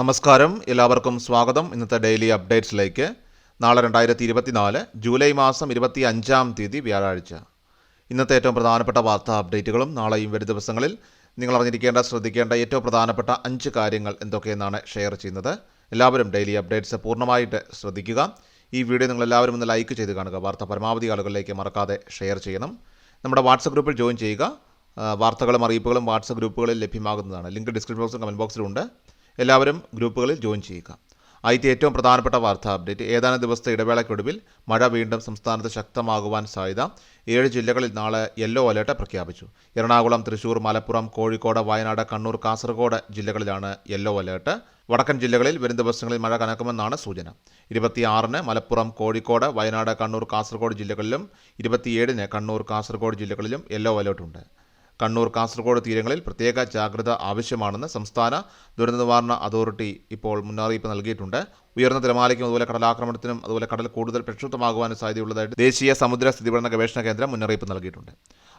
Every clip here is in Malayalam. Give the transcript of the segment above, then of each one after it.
നമസ്കാരം. എല്ലാവർക്കും സ്വാഗതം. ഇന്നത്തെ ഡെയിലി അപ്ഡേറ്റ്സിലേക്ക്. നാളെ രണ്ടായിരത്തി ഇരുപത്തിനാല് ജൂലൈ മാസം ഇരുപത്തി അഞ്ചാം തീയതി വ്യാഴാഴ്ച. ഇന്നത്തെ ഏറ്റവും പ്രധാനപ്പെട്ട വാർത്താ അപ്ഡേറ്റുകളും നാളെയും വരും ദിവസങ്ങളിൽ നിങ്ങൾ അറിഞ്ഞിരിക്കേണ്ട ശ്രദ്ധിക്കേണ്ട ഏറ്റവും പ്രധാനപ്പെട്ട അഞ്ച് കാര്യങ്ങൾ എന്തൊക്കെയെന്നാണ് ഷെയർ ചെയ്യുന്നത്. എല്ലാവരും ഡെയിലി അപ്ഡേറ്റ്സ് പൂർണമായിട്ട് ശ്രദ്ധിക്കുക. ഈ വീഡിയോ നിങ്ങൾ എല്ലാവരും ഒന്ന് ലൈക്ക് ചെയ്ത് കാണുക. വാർത്ത പരമാവധി ആളുകളിലേക്ക് മറക്കാതെ ഷെയർ ചെയ്യണം. നമ്മുടെ വാട്സപ്പ് ഗ്രൂപ്പിൽ ജോയിൻ ചെയ്യുക. വാർത്തകളും അറിയിപ്പുകളും വാട്സപ്പ് ഗ്രൂപ്പുകളിൽ ലഭ്യമാകുന്നതാണ്. ലിങ്ക് ഡിസ്ക്രിപ്ഷൻ ബോക്സും കമന്റ് ബോക്സിലും ഉണ്ട് എല്ലാവരും ഗ്രൂപ്പുകളിൽ ജോയിൻ ചെയ്യുക. ആദ്യത്തെ ഏറ്റവും പ്രധാനപ്പെട്ട വാർത്താ അപ്ഡേറ്റ്. ഏതാനും ദിവസത്തെ ഇടവേളയ്ക്കൊടുവിൽ മഴ വീണ്ടും സംസ്ഥാനത്ത് ശക്തമാകുവാൻ സാധ്യത ഏഴ് ജില്ലകളിൽ നാളെ യെല്ലോ അലേർട്ട് പ്രഖ്യാപിച്ചു. എറണാകുളം തൃശൂർ മലപ്പുറം കോഴിക്കോട് വയനാട് കണ്ണൂർ കാസർഗോഡ് ജില്ലകളിലാണ് യെല്ലോ അലേർട്ട്. വടക്കൻ ജില്ലകളിൽ വരും ദിവസങ്ങളിൽ മഴ കനക്കുമെന്നാണ് സൂചന. ഇരുപത്തിയാറിന് മലപ്പുറം കോഴിക്കോട് വയനാട് കണ്ണൂർ കാസർഗോഡ് ജില്ലകളിലും ഇരുപത്തിയേഴിന് കണ്ണൂർ കാസർഗോഡ് ജില്ലകളിലും യെല്ലോ അലേർട്ടുണ്ട്. കണ്ണൂർ കാസർഗോഡ് തീരങ്ങളിൽ പ്രത്യേക ജാഗ്രത ആവശ്യമാണെന്ന് സംസ്ഥാന ദുരന്ത നിവാരണ അതോറിറ്റി ഇപ്പോൾ മുന്നറിയിപ്പ് നൽകിയിട്ടുണ്ട്. ഉയർന്ന തിരമാലയ്ക്കും അതുപോലെ കടലാക്രമണത്തിനും അതുപോലെ കടൽ കൂടുതൽ പ്രക്ഷുബ്ധമാകുവാനും സാധ്യതയുള്ളതായിട്ട് ദേശീയ സമുദ്ര സ്ഥിതിപഠന ഗവേഷണ കേന്ദ്രം മുന്നറിയിപ്പ് നൽകിയിട്ടുണ്ട്.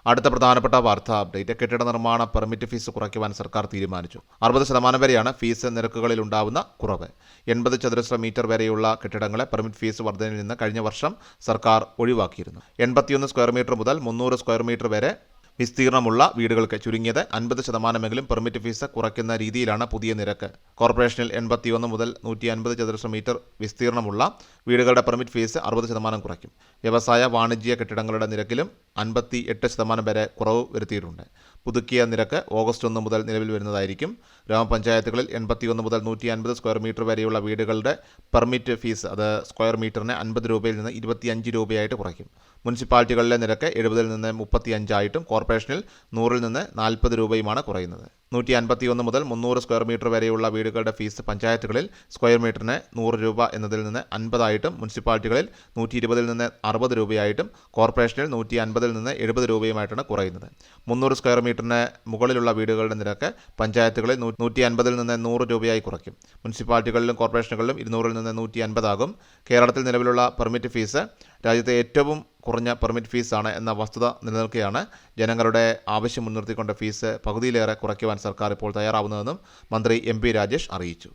അടുത്ത പ്രധാനപ്പെട്ട വാർത്താ അപ്ഡേറ്റ്. കെട്ടിട നിർമ്മാണ പെർമിറ്റ് ഫീസ് കുറയ്ക്കുവാൻ സർക്കാർ തീരുമാനിച്ചു. അറുപത് ശതമാനം വരെയാണ് ഫീസ് നിരക്കുകളിൽ ഉണ്ടാവുന്ന കുറവ്. എൺപത് ചതുരശ്ര മീറ്റർ വരെയുള്ള കെട്ടിടങ്ങളെ പെർമിറ്റ് ഫീസ് വർധനയിൽ നിന്ന് കഴിഞ്ഞ വർഷം സർക്കാർ ഒഴിവാക്കിയിരുന്നു. എൺപത്തിയൊന്ന് സ്ക്വയർ മീറ്റർ മുതൽ മുന്നൂറ് സ്ക്വയർ മീറ്റർ വരെ വിസ്തീർണമുള്ള വീടുകൾക്ക് ചുരുങ്ങിയത് അൻപത് ശതമാനമെങ്കിലും പെർമിറ്റ് ഫീസ് കുറയ്ക്കുന്ന രീതിയിലാണ് പുതിയ നിരക്ക്. കോർപ്പറേഷനിൽ എൺപത്തിയൊന്ന് മുതൽ നൂറ്റി അൻപത് ചതുരശ്ര മീറ്റർ വിസ്തീർണമുള്ള വീടുകളുടെ പെർമിറ്റ് ഫീസ് അറുപത് ശതമാനം കുറയ്ക്കും. വ്യവസായ വാണിജ്യ കെട്ടിടങ്ങളുടെ നിരക്കിലും അൻപത്തി എട്ട് ശതമാനം വരെ കുറവ് വരുത്തിയിട്ടുണ്ട്. പുതുക്കിയ നിരക്ക് ഓഗസ്റ്റ് ഒന്ന് മുതൽ നിലവിൽ വരുന്നതായിരിക്കും. ഗ്രാമപഞ്ചായത്തുകളിൽ എൺപത്തിയൊന്ന് മുതൽ നൂറ്റി അൻപത് സ്ക്വയർ മീറ്റർ വരെയുള്ള വീടുകളുടെ പെർമിറ്റ് ഫീസ് അത് സ്ക്വയർ മീറ്ററിന് അൻപത് രൂപയിൽ നിന്ന് ഇരുപത്തിയഞ്ച് രൂപയായിട്ട് കുറയ്ക്കും. മുനിസിപ്പാലിറ്റികളിലെ നിരക്ക് എഴുപതിൽ നിന്ന് മുപ്പത്തി അഞ്ചായിട്ടും കോർപ്പറേഷനിൽ നൂറിൽ നിന്ന് നാൽപ്പത് രൂപയുമാണ് കുറയുന്നത്. നൂറ്റി അൻപത്തി ഒന്ന് മുതൽ മുന്നൂറ് സ്ക്വയർ മീറ്റർ വരെയുള്ള വീടുകളുടെ ഫീസ് പഞ്ചായത്തുകളിൽ സ്ക്വയർ മീറ്ററിന് നൂറ് രൂപ എന്നതിൽ നിന്ന് അൻപതായിട്ടും മുനിസിപ്പാലിറ്റികളിൽ നൂറ്റി ഇരുപതിൽ നിന്ന് അറുപത് രൂപയായിട്ടും കോർപ്പറേഷനിൽ നൂറ്റി അൻപതിൽ നിന്ന് എഴുപത് രൂപയുമായിട്ടാണ് കുറയുന്നത്. മുന്നൂറ് സ്ക്വയർ മീറ്ററിന് മുകളിലുള്ള വീടുകളുടെ നിരക്ക് പഞ്ചായത്തുകളിൽ നൂറ്റി അൻപതിൽ നിന്ന് നൂറ് രൂപയായി കുറയ്ക്കും. മുനിസിപ്പാലിറ്റികളിലും കോർപ്പറേഷനുകളിലും ഇരുന്നൂറിൽ നിന്ന് നൂറ്റി അൻപതാകും കേരളത്തിൽ നിലവിലുള്ള പെർമിറ്റ് ഫീസ് രാജ്യത്തെ ഏറ്റവും കുറഞ്ഞ പെർമിറ്റ് ഫീസാണ് എന്ന വസ്തുത നിലനിൽക്കുകയാണ് ജനങ്ങളുടെ ആവശ്യം മുൻനിർത്തിക്കൊണ്ട് ഫീസ് പകുതിയിലേറെ കുറയ്ക്കുവാൻ സർക്കാർ ഇപ്പോൾ തയ്യാറാവുന്നതെന്നും മന്ത്രി എം പി രാജേഷ് അറിയിച്ചു.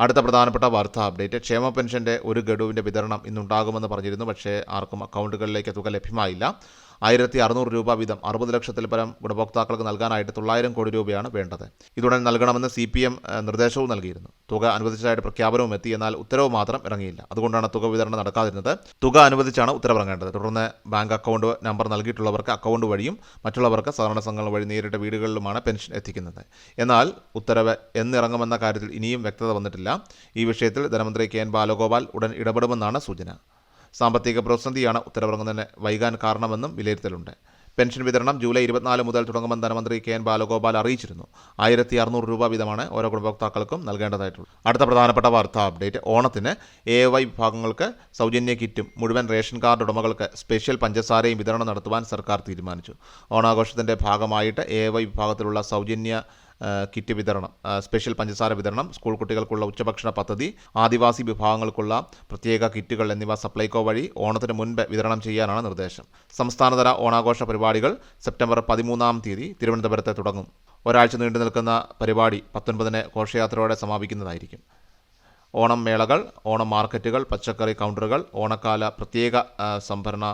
അടുത്ത പ്രധാനപ്പെട്ട വാർത്താ അപ്ഡേറ്റ് ക്ഷേമ പെൻഷന്റെ ഒരു ഗഡുവിന്റെ വിതരണം ഇന്നുണ്ടാകുമെന്ന് പറഞ്ഞിരുന്നു പക്ഷേ ആർക്കും അക്കൗണ്ടുകളിലേക്ക് തുക ലഭ്യമായില്ല. ആയിരത്തി അറുന്നൂറ് രൂപ വീതം അറുപത് ലക്ഷത്തിൽ പരം ഗുണഭോക്താക്കൾക്ക് നൽകാനായിട്ട് തൊള്ളായിരം കോടി രൂപയാണ് വേണ്ടത്. ഇതുടൻ നൽകണമെന്ന് സി പി എം നിർദ്ദേശവും നൽകിയിരുന്നു. തുക അനുവദിച്ചതായിട്ട് പ്രഖ്യാപനവും എത്തി എന്നാൽ ഉത്തരവ് മാത്രം ഇറങ്ങിയില്ല. അതുകൊണ്ടാണ് തുക വിതരണം നടക്കാതിരുന്നത്. തുക അനുവദിച്ചാണ് ഉത്തരവിറങ്ങേണ്ടത് തുടർന്ന് ബാങ്ക് അക്കൗണ്ട് നമ്പർ നൽകിയിട്ടുള്ളവർക്ക് അക്കൗണ്ട് വഴിയും മറ്റുള്ളവർക്ക് സഹകരണ സംഘങ്ങൾ വഴി നേരിട്ട് വീടുകളിലുമാണ് പെൻഷൻ എത്തിക്കുന്നത്. എന്നാൽ ഉത്തരവ് എന്നിറങ്ങുമെന്ന കാര്യത്തിൽ ഇനിയും വ്യക്തത വന്നിട്ടില്ല. ഈ വിഷയത്തിൽ ധനമന്ത്രി കെ എൻ ബാലഗോപാൽ ഉടൻ ഇടപെടുമെന്നാണ് സൂചന. സാമ്പത്തിക പ്രതിസന്ധിയാണ് ഉത്തരവിറങ്ങുന്നതിന് വൈകാൻ കാരണമെന്നും വിലയിരുത്തലുണ്ട്. പെൻഷൻ വിതരണം ജൂലൈ ഇരുപത്തിനാല് മുതൽ തുടങ്ങുമെന്ന് ധനമന്ത്രി കെ എൻ ബാലഗോപാൽ അറിയിച്ചിരുന്നു. ആയിരത്തി അറുന്നൂറ് രൂപ വീതമാണ് ഓരോ ഗുണഭോക്താക്കൾക്കും നൽകേണ്ടതായിട്ടുള്ളത്. അടുത്ത പ്രധാനപ്പെട്ട വാർത്താ അപ്ഡേറ്റ്. ഓണത്തിന് എ വൈ വിഭാഗങ്ങൾക്ക് സൗജന്യ കിറ്റും മുഴുവൻ റേഷൻ കാർഡ് ഉടമകൾക്ക് സ്പെഷ്യൽ പഞ്ചസാരയും വിതരണം നടത്തുവാൻ സർക്കാർ തീരുമാനിച്ചു. ഓണാഘോഷത്തിന്റെ ഭാഗമായിട്ട് എ വൈ വിഭാഗത്തിലുള്ള സൗജന്യ കിറ്റ് വിതരണം സ്പെഷ്യൽ പഞ്ചസാര വിതരണം സ്കൂൾ കുട്ടികൾക്കുള്ള ഉച്ചഭക്ഷണ പദ്ധതി ആദിവാസി വിഭാഗങ്ങൾക്കുള്ള പ്രത്യേക കിറ്റുകൾ എന്നിവ സപ്ലൈകോ വഴി ഓണത്തിന് മുൻപ് വിതരണം ചെയ്യാനാണ് നിർദ്ദേശം. സംസ്ഥാനതല ഓണാഘോഷ പരിപാടികൾ സെപ്റ്റംബർ പതിമൂന്നാം തീയതി തിരുവനന്തപുരത്ത് തുടങ്ങും. ഒരാഴ്ച നീണ്ടു നിൽക്കുന്ന പരിപാടി പത്തൊൻപതിന് ഘോഷയാത്രയോടെ സമാപിക്കുന്നതായിരിക്കും. ഓണം മേളകൾ ഓണം മാർക്കറ്റുകൾ പച്ചക്കറി കൗണ്ടറുകൾ ഓണക്കാല പ്രത്യേക സംഭരണ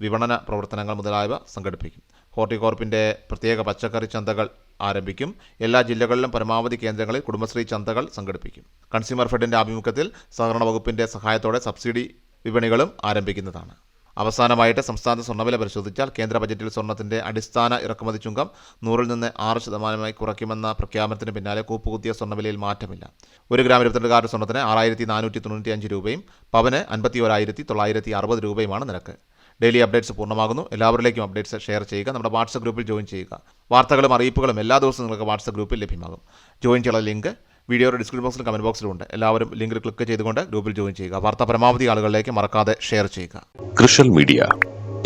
വിപണന പ്രവർത്തനങ്ങൾ മുതലായവ സംഘടിപ്പിക്കും. ഹോർട്ടികോർപ്പിന്റെ പ്രത്യേക പച്ചക്കറി ചന്തകൾ ആരംഭിക്കും. എല്ലാ ജില്ലകളിലും പരമാവധി കേന്ദ്രങ്ങളിൽ കുടുംബശ്രീ ചന്തകൾ സംഘടിപ്പിക്കും. കൺസ്യൂമർ ഫെഡിന്റെ ആഭിമുഖ്യത്തിൽ സഹകരണ വകുപ്പിന്റെ സഹായത്തോടെ സബ്സിഡി വിപണികളും ആരംഭിക്കുന്നതാണ്. അവസാനമായിട്ട് സംസ്ഥാന സ്വർണവില പരിശോധിച്ചാൽ കേന്ദ്ര ബജറ്റിൽ സ്വർണത്തിന്റെ അടിസ്ഥാന ഇറക്കുമതി ചുങ്കം നൂറിൽ നിന്ന് ആറ് ശതമാനമായി കുറയ്ക്കുമെന്ന പ്രഖ്യാപനത്തിന് പിന്നാലെ കൂപ്പുകുത്തിയ സ്വർണവിലയിൽ മാറ്റമില്ല. ഒരു ഗ്രാം ഇരുപത്തിരണ്ട് കാർഡ് സ്വർണത്തിന് ആറായിരത്തി നാനൂറ്റി തൊണ്ണൂറ്റി അഞ്ച് രൂപയും പവന് അൻപത്തി ഒരായിരത്തി തൊള്ളായിരത്തി അറുപത് രൂപയുമാണ് നിരക്ക്. ഡെയിലി അപ്ഡേറ്റ്സ് പൂർണമാകുന്നു. എല്ലാവരിലേക്കും അപ്ഡേറ്റ്സ് ഷെയർ ചെയ്യുക. നമ്മുടെ വാട്സപ്പ് ഗ്രൂപ്പിൽ ജോയിൻ ചെയ്യുക. വാർത്തകളും അറിയിപ്പുകളും എല്ലാ ദിവസവും നിങ്ങൾക്ക് വാട്സപ്പ് ഗ്രൂപ്പിൽ ലഭ്യമാകും. ജോയിൻ ചെയ്യാനുള്ള ലിങ്ക് വീഡിയോയുടെ ഡിസ്ക്രിപ്ഷൻ ബോക്സിലും കമന്റ് ബോക്സിലും ഉണ്ട്. എല്ലാവരും ലിങ്കിൽ ക്ലിക്ക് ചെയ്തുകൊണ്ട് ഗ്രൂപ്പിൽ ജോയിൻ ചെയ്യുക. വാർത്ത പരമാവധി ആളുകളിലേക്ക് മറക്കാതെ ഷെയർ ചെയ്യുക. കൃഷൽ മീഡിയ.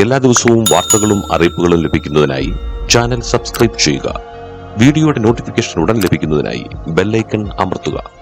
എല്ലാ ദിവസവും വാർത്തകളും അറിയിപ്പുകളും ലഭിക്കുന്നതിനായി ചാനൽ സബ്സ്ക്രൈബ് ചെയ്യുക. വീഡിയോയുടെ നോട്ടിഫിക്കേഷൻ ഉടൻ ലഭിക്കുന്നതിനായി ബെല്ലൈക്കൺ അമർത്തുക.